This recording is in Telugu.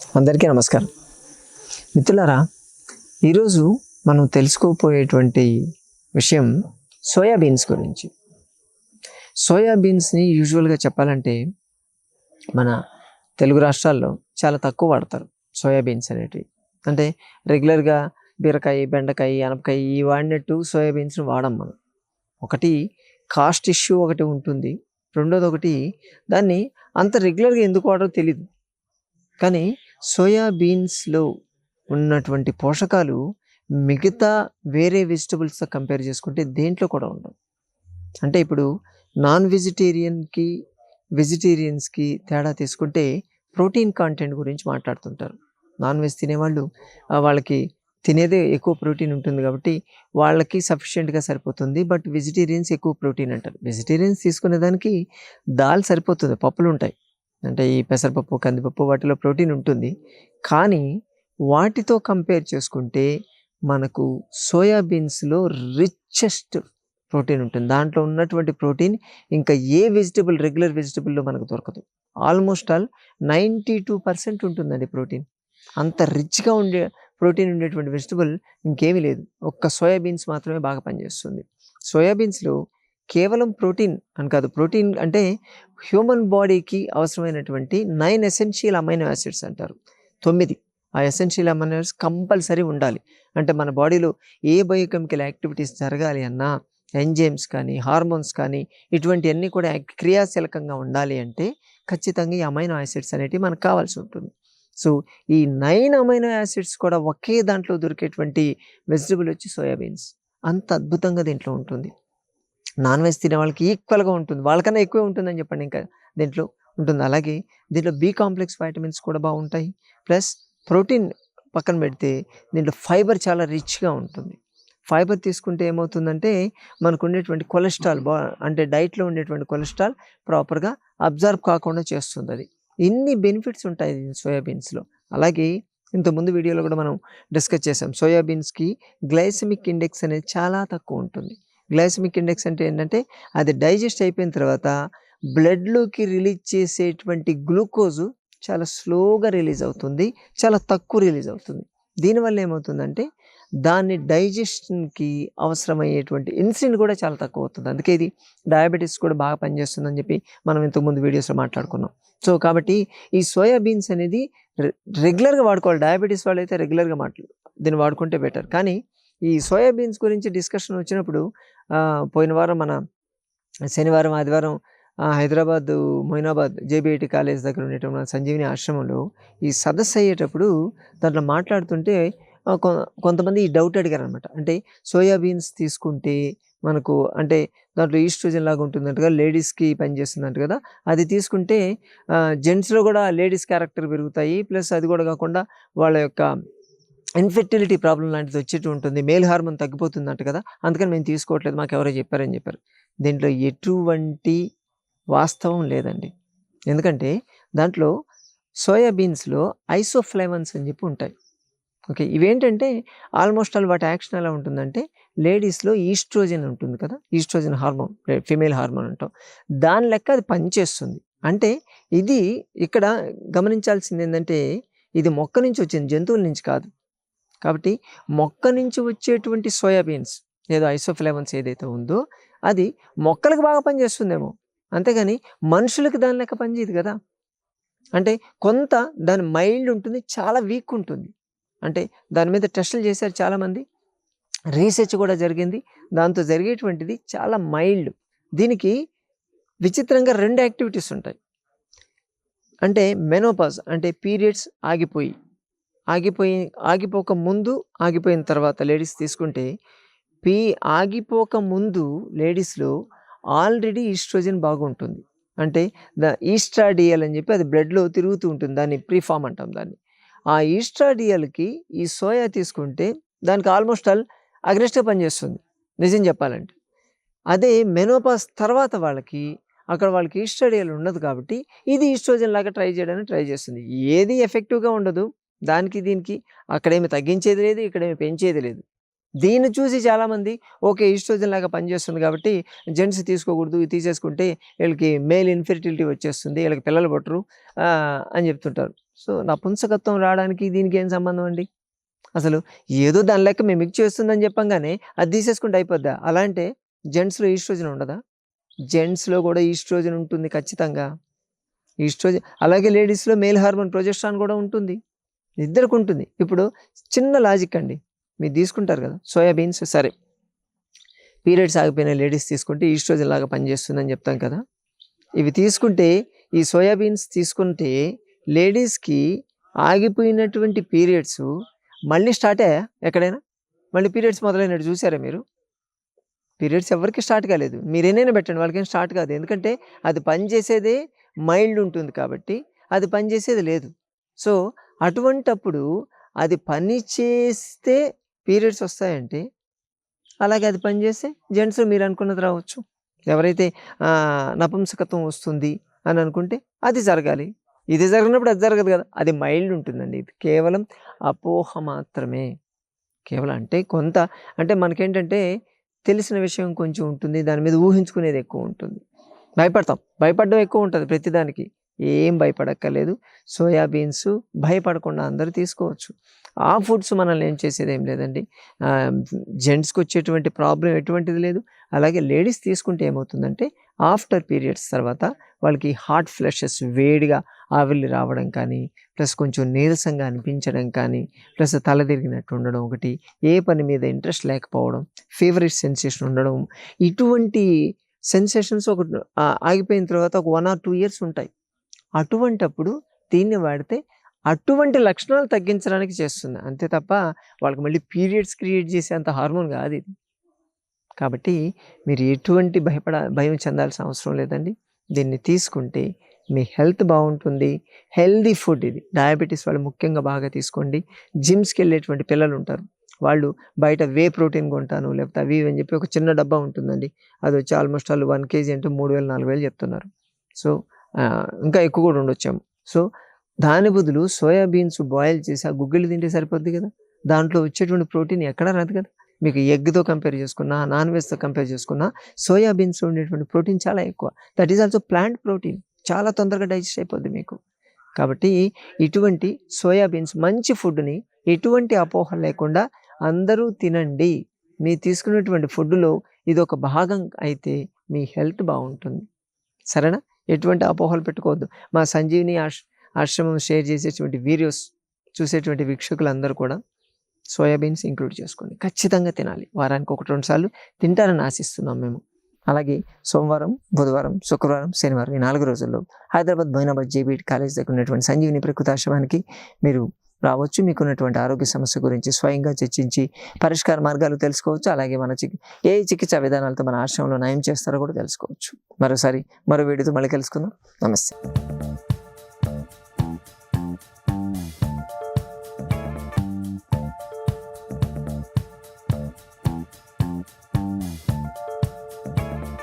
అందరికీ నమస్కారం. మిత్రులారా ఈరోజు మనం తెలుసుకోపోయేటువంటి విషయం సోయాబీన్స్ గురించి. సోయాబీన్స్ని యూజువల్గా చెప్పాలంటే మన తెలుగు రాష్ట్రాల్లో చాలా తక్కువ వాడతారు సోయాబీన్స్ అనేటివి. అంటే రెగ్యులర్గా బీరకాయ బెండకాయ అనపకాయ ఈ వాడినట్టు సోయాబీన్స్ని వాడం మనం. ఒకటి కాస్ట్ ఇష్యూ ఒకటి ఉంటుంది. రెండోది ఒకటి దాన్ని అంత రెగ్యులర్గా ఎందుకు వాడరో తెలియదు కానీ సోయాబీన్స్లో ఉన్నటువంటి పోషకాలు మిగతా వేరే వెజిటబుల్స్తో కంపేర్ చేసుకుంటే దేంట్లో కూడా ఉండవు. అంటే ఇప్పుడు నాన్ వెజిటేరియన్కి వెజిటేరియన్స్కి తేడా తీసుకుంటే ప్రోటీన్ కాంటెంట్ గురించి మాట్లాడుతుంటారు. నాన్ వెజ్ తినేవాళ్ళు వాళ్ళకి తినేదే ఎక్కువ ప్రోటీన్ ఉంటుంది కాబట్టి వాళ్ళకి సఫిషియెంట్గా సరిపోతుంది. బట్ వెజిటేరియన్స్ ఎక్కువ ప్రోటీన్ అంటారు. వెజిటేరియన్స్ తీసుకునే దానికి దాల్ సరిపోతుంది పప్పులు ఉంటాయి అంటే ఈ పెసరపప్పు కందిపప్పు వాటిలో ప్రోటీన్ ఉంటుంది. కానీ వాటితో కంపేర్ చేసుకుంటే మనకు సోయాబీన్స్లో రిచెస్ట్ ప్రోటీన్ ఉంటుంది. దాంట్లో ఉన్నటువంటి ప్రోటీన్ ఇంకా ఏ వెజిటబుల్ రెగ్యులర్ వెజిటబుల్లో మనకు దొరకదు. Almost all ninety two percent ఉంటుందండి ప్రోటీన్. అంత రిచ్గా ఉండే ప్రోటీన్ ఉండేటువంటి వెజిటబుల్ ఇంకేమీ లేదు. ఒక్క సోయాబీన్స్ మాత్రమే బాగా పనిచేస్తుంది. సోయాబీన్స్లో కేవలం ప్రోటీన్ అని కాదు. ప్రోటీన్ అంటే హ్యూమన్ బాడీకి అవసరమైనటువంటి నైన్ ఎసెన్షియల్ అమైనో యాసిడ్స్ అంటారు. తొమ్మిది. ఆ ఎసెన్షియల్ అమైనో యాసిడ్స్ కంపల్సరీ ఉండాలి. అంటే మన బాడీలో ఏ బయోకెమికల్ యాక్టివిటీస్ జరగాలి అన్నా ఎంజైమ్స్ కానీ హార్మోన్స్ కానీ ఇటువంటివన్నీ కూడా క్రియాశీలకంగా ఉండాలి అంటే ఖచ్చితంగా ఈ అమైనో యాసిడ్స్ అనేటివి మనకు కావాల్సి ఉంటుంది. సో ఈ నైన్ అమైనో యాసిడ్స్ కూడా ఒకే దాంట్లో దొరికేటువంటి వెజిటబుల్ వచ్చి సోయాబీన్స్. అంత అద్భుతంగా దీంట్లో ఉంటుంది. నాన్ వెజ్ తినే వాళ్ళకి ఈక్వల్గా ఉంటుంది. వాళ్ళకన్నా ఎక్కువే ఉంటుందని చెప్పండి ఇంకా దీంట్లో ఉంటుంది. అలాగే దీంట్లో బి కాంప్లెక్స్ వైటమిన్స్ కూడా బాగుంటాయి. ప్లస్ ప్రోటీన్ పక్కన పెడితే దీంట్లో ఫైబర్ చాలా రిచ్గా ఉంటుంది. ఫైబర్ తీసుకుంటే ఏమవుతుందంటే మనకు ఉండేటువంటి కొలెస్ట్రాల్ బా అంటే డైట్లో ఉండేటువంటి కొలెస్ట్రాల్ ప్రాపర్గా అబ్జర్వ్ కాకుండా చేస్తుంది అది. ఇన్ని బెనిఫిట్స్ ఉంటాయి సోయాబీన్స్లో. అలాగే ఇంతకుముందు వీడియోలో కూడా మనం డిస్కస్ చేసాం సోయాబీన్స్కి గ్లైసమిక్ ఇండెక్స్ అనేది చాలా తక్కువ ఉంటుంది. గ్లైసమిక్ ఇండెక్స్ అంటే ఏంటంటే అది డైజెస్ట్ అయిపోయిన తర్వాత బ్లడ్లోకి రిలీజ్ చేసేటువంటి గ్లూకోజు చాలా స్లోగా రిలీజ్ అవుతుంది చాలా తక్కువ రిలీజ్ అవుతుంది. దీనివల్ల ఏమవుతుందంటే దాన్ని డైజెషన్కి అవసరమయ్యేటువంటి ఇన్సులిన్ కూడా చాలా తక్కువ అవుతుంది. అందుకే ఇది డయాబెటీస్ కూడా బాగా పనిచేస్తుందని చెప్పి మనం ఇంతకుముందు వీడియోస్లో మాట్లాడుకున్నాం. సో కాబట్టి ఈ సోయాబీన్స్ అనేది రెగ్యులర్గా వాడుకోవాలి. డయాబెటీస్ వాళ్ళైతే రెగ్యులర్గా మాట్లాడు దీన్ని వాడుకుంటే బెటర్. కానీ ఈ సోయాబీన్స్ గురించి డిస్కషన్ వచ్చినప్పుడు పోయిన వారం మన శనివారం ఆదివారం హైదరాబాద్ మొయినాబాద్ జేబీఐటి కాలేజ్ దగ్గర ఉండేటువంటి మన సంజీవిని ఆశ్రమంలో ఈ సదస్సు అయ్యేటప్పుడు దాంట్లో మాట్లాడుతుంటే కొ- కొంతమంది ఈ డౌట్ అడిగారు అనమాట అంటే సోయాబీన్స్ తీసుకుంటే మనకు అంటే దాంట్లో ఈస్ట్రోజన్ లాగా ఉంటుందంటగా లేడీస్కి పనిచేస్తుందంట కదా అది తీసుకుంటే జెంట్స్లో కూడా లేడీస్ క్యారెక్టర్ పెరుగుతాయి ప్లస్ అది కూడా కాకుండా వాళ్ళ యొక్క ఇన్ఫెర్టిలిటీ ప్రాబ్లం లాంటిది వచ్చేట్టు ఉంటుంది. మేల్ హార్మోన్ తగ్గిపోతుందంట కదా అందుకని మేము తీసుకోవట్లేదు మాకు ఎవరో చెప్పారని చెప్పారు. దీంట్లో ఎటువంటి వాస్తవం లేదండి. ఎందుకంటే దాంట్లో సోయాబీన్స్లో ఐసోఫ్లైవన్స్ అని చెప్పి ఉంటాయి. ఓకే ఇవేంటంటే ఆల్మోస్ట్ ఆల్ వాటి యాక్షన్ ఎలా ఉంటుందంటే లేడీస్లో ఈస్ట్రోజన్ ఉంటుంది కదా ఈస్ట్రోజన్ హార్మోన్ ఫిమేల్ హార్మోన్ అంటాం. దాని లెక్క అది పనిచేస్తుంది. అంటే ఇది ఇక్కడ గమనించాల్సింది ఏంటంటే ఇది మొక్క నుంచి వచ్చింది జంతువుల నుంచి కాదు. కాబట్టి మొక్క నుంచి వచ్చేటువంటి సోయాబీన్స్ ఏదో ఐసోఫ్లేవన్స్ ఏదైతే ఉందో అది మొక్కలకు బాగా పనిచేస్తుందేమో. అంతేగాని మనుషులకు దాని లెక్క పనిచేయదు కదా. అంటే కొంత దాని మైల్డ్ ఉంటుంది చాలా వీక్ ఉంటుంది. అంటే దాని మీద టెస్టులు చేశారు చాలామంది. రీసెర్చ్ కూడా జరిగింది. దాంతో జరిగేటువంటిది చాలా మైల్డ్. దీనికి విచిత్రంగా రెండు యాక్టివిటీస్ ఉంటాయి. అంటే మెనోపాజ్ అంటే పీరియడ్స్ ఆగిపోయి ఆగిపోయి ఆగిపోక ముందు ఆగిపోయిన తర్వాత లేడీస్ తీసుకుంటే పీ ఆగిపోక ముందు లేడీస్లో ఆల్రెడీ ఈస్ట్రోజన్ బాగుంటుంది. అంటే ద ఈస్ట్రాడియల్ అని చెప్పి అది బ్లడ్లో తిరుగుతూ ఉంటుంది. దాన్ని ప్రీఫామ్ అంటాం దాన్ని. ఆ ఈస్ట్రాడియల్కి ఈ సోయా తీసుకుంటే దానికి ఆల్మోస్ట్ ఆల్ అగ్రెస్ట్గా పనిచేస్తుంది నిజం చెప్పాలంటే. అదే మెనోపాస్ తర్వాత వాళ్ళకి అక్కడ వాళ్ళకి ఈస్ట్రాడియల్ ఉండదు కాబట్టి ఇది ఈస్ట్రోజన్ లాగా ట్రై చేయడానికి ట్రై చేస్తుంది. ఏది ఎఫెక్టివ్గా ఉండదు. దానికి దీనికి అక్కడేమి తగ్గించేది లేదు ఇక్కడేమి పెంచేది లేదు. దీన్ని చూసి చాలామంది ఓకే ఈస్ట్రోజన్ లాగా పనిచేస్తుంది కాబట్టి జెంట్స్ తీసుకోకూడదు ఇది తీసేసుకుంటే వీళ్ళకి మేల్ ఇన్ఫెర్టిలిటీ వచ్చేస్తుంది వీళ్ళకి పిల్లలు పుట్టరు అని చెప్తుంటారు. సో నపుంసకత్వం రావడానికి దీనికి ఏం సంబంధం అండి? అసలు ఏదో దాని లెక్క మేము మిక్స్ చేస్తుందని చెప్పంగానే అది తీసేసుకుంటే అయిపోద్దా? అలా అంటే జెంట్స్లో ఈస్ట్రోజన్ ఉండదా? జెంట్స్లో కూడా ఈస్ట్రోజన్ ఉంటుంది ఖచ్చితంగా. ఈస్ట్రోజన్ అలాగే లేడీస్లో మేల్ హార్మోన్ ప్రొజెస్ట్రాన్ కూడా ఉంటుంది. ఇద్దరికి ఉంటుంది ఇప్పుడు చిన్న లాజిక్ అండి. మీరు తీసుకుంటారు కదా సోయాబీన్స్ సరే. పీరియడ్స్ ఆగిపోయిన లేడీస్ తీసుకుంటే ఈస్ట్రోజన్ లాగా పనిచేస్తుందని చెప్తాం కదా. ఇవి తీసుకుంటే ఈ సోయాబీన్స్ తీసుకుంటే లేడీస్కి ఆగిపోయినటువంటి పీరియడ్స్ మళ్ళీ స్టార్ట్ అయ్యా ఎక్కడైనా? మళ్ళీ పీరియడ్స్ మొదలైనట్టు చూసారా మీరు? పీరియడ్స్ ఎవరికి స్టార్ట్ కాలేదు. మీరు ఏనైనా పెట్టండి వాళ్ళకేం స్టార్ట్ కాదు. ఎందుకంటే అది పనిచేసేదే మైల్డ్ ఉంటుంది కాబట్టి అది పనిచేసేది లేదు. సో అటువంటప్పుడు అది పని చేస్తే పీరియడ్స్ వస్తాయంటే అలాగే అది పనిచేస్తే జెంట్స్ మీరు అనుకున్నది రావచ్చు. ఎవరైతే నపంసకత్వం నపుంసకత్వం వస్తుంది అని అనుకుంటే అది జరగాలి. ఇది జరిగినప్పుడు అది జరగదు కదా. అది మైల్డ్ ఉంటుందండి. ఇది కేవలం అపోహ మాత్రమే. కేవలం అంటే కొంత అంటే మనకేంటంటే తెలిసిన విషయం కొంచెం ఉంటుంది. దాని మీద ఊహించుకునేది ఎక్కువ ఉంటుంది. భయపడతాం. భయపడడం ఎక్కువ ఉంటుంది ప్రతిదానికి. ఏం భయపడక్కర్లేదు. సోయాబీన్స్ భయపడకుండా అందరూ తీసుకోవచ్చు. ఆ ఫుడ్స్ మనల్ని ఏం చేసేది ఏం లేదండి జెంట్స్కి వచ్చేటువంటి ప్రాబ్లం ఎటువంటిది లేదు. అలాగే లేడీస్ తీసుకుంటే ఏమవుతుందంటే ఆఫ్టర్ పీరియడ్స్ తర్వాత వాళ్ళకి హార్ట్ ఫ్లషెస్ వేడిగా ఆవిర్లు రావడం కానీ ప్లస్ కొంచెం నీరసంగా అనిపించడం కానీ ప్లస్ తల తిరిగినట్టు ఉండడం ఒకటి ఏ పని మీద ఇంట్రెస్ట్ లేకపోవడం ఫేవరెట్ సెన్సేషన్ ఉండడం ఇటువంటి సెన్సేషన్స్ ఒక ఆగిపోయిన తర్వాత ఒక వన్ ఆర్ టూ ఇయర్స్ ఉంటాయి. అటువంటప్పుడు దీన్ని వాడితే అటువంటి లక్షణాలు తగ్గించడానికి చేస్తుంది. అంతే తప్ప వాళ్ళకి మళ్ళీ పీరియడ్స్ క్రియేట్ చేసే అంత హార్మోన్ కాదు ఇది. కాబట్టి మీరు ఎటువంటి భయపడ భయం చెందాల్సిన అవసరం లేదండి. దీన్ని తీసుకుంటే మీ హెల్త్ బాగుంటుంది. హెల్దీ ఫుడ్ ఇది. డయాబెటీస్ వాళ్ళు ముఖ్యంగా బాగా తీసుకోండి. జిమ్స్కి వెళ్ళేటువంటి పిల్లలు ఉంటారు. వాళ్ళు బయట వే ప్రోటీన్ కొంటాను లేకపోతే అవి అని చెప్పి ఒక చిన్న డబ్బా ఉంటుందండి. అది వచ్చి ఆల్మోస్ట్ వాళ్ళు వన్ కేజీ అంటే మూడు వేలు నాలుగు వేలు చెప్తున్నారు. సో ఇంకా ఎక్కువ కూడా ఉండొచ్చాము. సో దాని బదులు సోయాబీన్స్ బాయిల్ చేసి ఆ గుగ్గిళ్ళు తింటే సరిపోద్ది కదా? దాంట్లో వచ్చేటువంటి ప్రోటీన్ ఎక్కడ రాదు కదా? మీకు ఎగ్తో కంపేర్ చేసుకున్నా నాన్ వెజ్తో కంపేర్ చేసుకున్నా సోయాబీన్స్ ఉండేటువంటి ప్రోటీన్ చాలా ఎక్కువ. That is also plant protein చాలా తొందరగా డైజెస్ట్ అయిపోద్ది మీకు. కాబట్టి ఇటువంటి సోయాబీన్స్ మంచి ఫుడ్ని ఎటువంటి అపోహ లేకుండా అందరూ తినండి. మీరు తీసుకున్నటువంటి ఫుడ్లో ఇది ఒక భాగం అయితే మీ హెల్త్ బాగుంటుంది. సరేనా? ఎటువంటి అపోహలు పెట్టుకోవద్దు. మా సంజీవిని ఆశ్ ఆశ్రమం షేర్ చేసేటువంటి వీడియోస్ చూసేటువంటి వీక్షకులందరూ కూడా సోయాబీన్స్ ఇంక్లూడ్ చేసుకోండి. ఖచ్చితంగా తినాలి. వారానికి ఒకటి రెండు సార్లు తింటారని ఆశిస్తున్నాం మేము. అలాగే సోమవారం బుధవారం శుక్రవారం శనివారం ఈ నాలుగు రోజుల్లో హైదరాబాద్ బైనాబాద్ జేబీటీ కాలేజ్ దగ్గర ఉన్నటువంటి సంజీవిని ప్రకృతాశ్రమానికి మీరు రావచ్చు. మీకున్నటువంటి ఆరోగ్య సమస్య గురించి స్వయంగా చర్చించి పరిష్కార మార్గాలు తెలుసుకోవచ్చు. అలాగే మన చి ఏ చికిత్సా విధానాలతో మన ఆశ్రమంలో నయం చేస్తారో కూడా తెలుసుకోవచ్చు. మరోసారి మరో వీడియోతో మళ్ళీ కలుసుకుందాం. నమస్తే.